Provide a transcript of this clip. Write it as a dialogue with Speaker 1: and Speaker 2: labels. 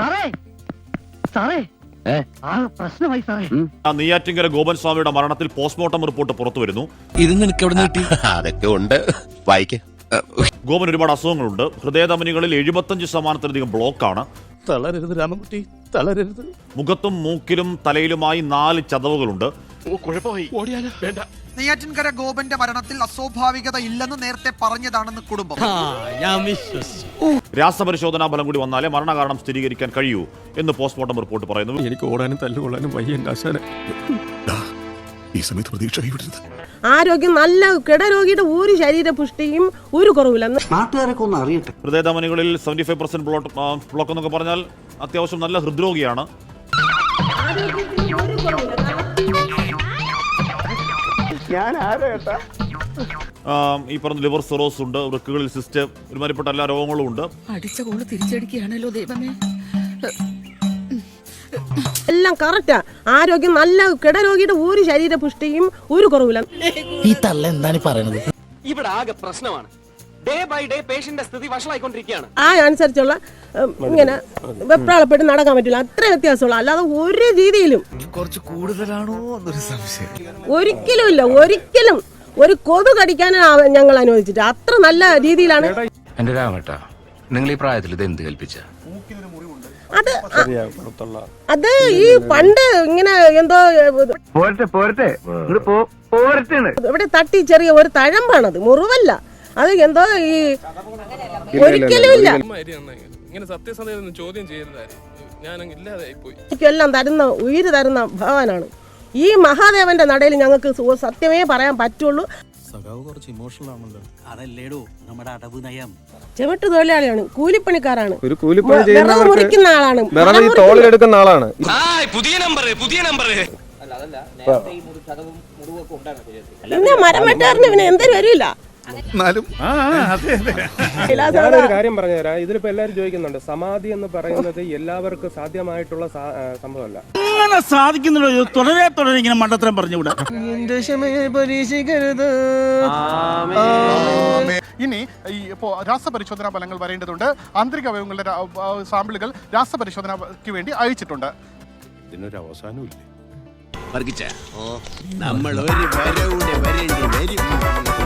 Speaker 1: സാറേ സാറേ? ആ പ്രശ്നമായി സാറേ.
Speaker 2: നെയ്യാറ്റിങ്കര ഗോപൻ സ്വാമിയുടെ മരണത്തിൽ പോസ്റ്റ്മോർട്ടം റിപ്പോർട്ട് പുറത്തു വരുന്നു
Speaker 3: ഇത് നിനക്ക് എവിടെ കിട്ടി?
Speaker 4: അതൊക്കെ ഉണ്ട്. വായിക്ക.
Speaker 2: ഗോപൻ ഒരുപാട് അസുഖങ്ങളുണ്ട്. ഹൃദയധമനികളിൽ എഴുപത്തഞ്ച് ശതമാനത്തിലധികം ബ്ലോക്കാണ്.
Speaker 3: തളരരുത് രാമൻകുട്ടി തളരരുത്.
Speaker 2: മുഖത്തും മൂക്കിലും തലയിലുമായി നാല് ചതവുകളുണ്ട്.
Speaker 3: ഓടിയാലോ? വേണ്ട.
Speaker 5: നെയ്യാറ്റിൻകര ഗോപന്റെ മരണത്തിൽ അസ്വാഭാവികത ഇല്ലെന്ന് നേരത്തെ പറഞ്ഞതാണെന്ന് കുടുംബം.
Speaker 2: രാസപരിശോധനാ ഫലം കൂടി വന്നാലേ മരണകാരണം സ്ഥിരീകരിക്കാൻ കഴിയൂ എന്ന് പോസ്റ്റ്മോർട്ടം റിപ്പോർട്ട് പറയുന്നു.
Speaker 3: എനിക്ക് ഓടാനും തല്ലുകൊള്ളാനും വയ്യ
Speaker 6: ഈ സമയത്ത് പ്രതീക്ഷ
Speaker 7: ആരോഗ്യം നല്ല കിടരോഗിയുടെ ഒരു ശരീര പുഷ്ടിയും ഒരു കുറവില്ലെന്ന്
Speaker 1: നാട്ടുകാരൊക്കെ ഒന്ന് അറിയട്ടെ.
Speaker 2: ഹൃദയധമനികളിൽ seventy five percent block block എന്നൊക്കെ പറഞ്ഞാൽ അത്യാവശ്യം നല്ല ഹൃദ്രോഗിയാണ്. ആം, ഈ പറഞ്ഞ ലിവർ സിറോസ് ഉണ്ട് വൃക്കുകളിൽ സിസ്റ്റ് ഒരുമാതിരിപ്പെട്ട എല്ലാ രോഗങ്ങളും ഉണ്ട്.
Speaker 8: അടിച്ച കോൾ തിരിച്ചടിക്കുകയാണല്ലോ ദൈവമേ.
Speaker 7: എല്ലാം കറക്റ്റാ ആരോഗ്യം നല്ല കിടരോഗിയുടെ ഒരു ശരീര പുഷ്ടിയും ഒരു കുറവില്ല
Speaker 9: ഈ തള്ള എന്താണ് പറയണത്?
Speaker 10: ഇവിടെ ആകെ പ്രശ്നമാണ്. ഡേ ബൈ ഡേ പേഷ്യന്റെ സ്ഥിതി വഷളായിക്കൊണ്ടിരിക്കുകയാണ്.
Speaker 7: ആ അനുസരിച്ചുള്ള ഇങ്ങനെ വെപ്രാളപ്പെട്ട് നടക്കാൻ പറ്റില്ല. അത്ര വ്യത്യാസമുള്ള അല്ലാതെ ഒരു രീതിയിലും
Speaker 3: കുറച്ച് കൂടുതലാണോ എന്നൊരു സംശയം.
Speaker 7: ഒരിക്കലും ഇല്ല. ഒരിക്കലും ഒരു കൊതു കടിക്കാൻ ഞങ്ങൾ അനുവദിച്ചിട്ട് അത്ര നല്ല രീതിയിലാണ്.
Speaker 9: എന്റെ രാമേട്ടാ നിങ്ങൾ ഈ പ്രായത്തിൽ ഇത് എന്ത് കൽപ്പിച്ച?
Speaker 7: അത് അത് ഈ പണ്ട് ഇങ്ങനെ എന്തോ
Speaker 1: പോരട്ടെ പോരട്ടെ. പോരട്ടെ
Speaker 7: ഇവിടെ തട്ടി ചെറിയ ഒരു തഴമ്പാണത്. മുറിവല്ല. അത് എന്തോ ഈ ഒരിക്കലും ഇല്ല.
Speaker 3: ഇങ്ങനെ സത്യസന്ധത ചോദ്യം ചെയ്യരുതായിരുന്നു
Speaker 7: എനിക്കെല്ലാം തരുന്ന ഉയിര് തരുന്ന ഭഗവാനാണ്. ഈ മഹാദേവന്റെ നടയിൽ ഞങ്ങൾക്ക് സത്യമേ പറയാൻ പറ്റുള്ളൂ.
Speaker 3: സഖാവ് കുറച്ച് ഇമോഷണൽ ആണല്ലോ.
Speaker 1: അതല്ലേടോ നമ്മുടെ അടവ് നയം.
Speaker 7: ചെവിട്ട് തൊഴിലാളിയാണ് കൂലിപ്പണിക്കാരാണ്.
Speaker 11: ഒരു കൂലിപ്പണി
Speaker 7: മുറിക്കുന്ന ആളാണ്.
Speaker 11: ഈ തോളിലെടുക്കുന്ന ആളാണ്.
Speaker 3: പുതിയ നമ്പർ പുതിയ നമ്പർ
Speaker 7: പിന്നെ മരം വെട്ടാറിന് പിന്നെ എന്തൊരു വരില്ല.
Speaker 6: എന്നാലും
Speaker 11: ഞാനൊരു കാര്യം പറഞ്ഞുതരാം. ഇതിലിപ്പോ എല്ലാരും ചോദിക്കുന്നുണ്ട് സമാധി എന്ന് പറയുന്നത് എല്ലാവർക്കും സാധ്യമായിട്ടുള്ള സാ- ആ, സംഭവമല്ല.
Speaker 1: അങ്ങനെ സാധിക്കുന്നുണ്ടോ? തുടരെ തുടരെ ഇങ്ങനെ മണ്ടത്തരം പറഞ്ഞുകൂടാ?
Speaker 12: ഇനി ഈ ഇപ്പോൾ രാസപരിശോധനാ ഫലങ്ങൾ വരേണ്ടതുണ്ട്. ആന്തരിക അവയവങ്ങളുടെ രാ- ആ, സാമ്പിളുകൾ രാസപരിശോധനയ്ക്ക് വേണ്ടി അയച്ചിട്ടുണ്ട്.
Speaker 6: ഇതിനൊരു അവസാനമില്ലേ
Speaker 4: നമ്മൾ ഒരു വരവിടെ വരേണ്ടി വരും.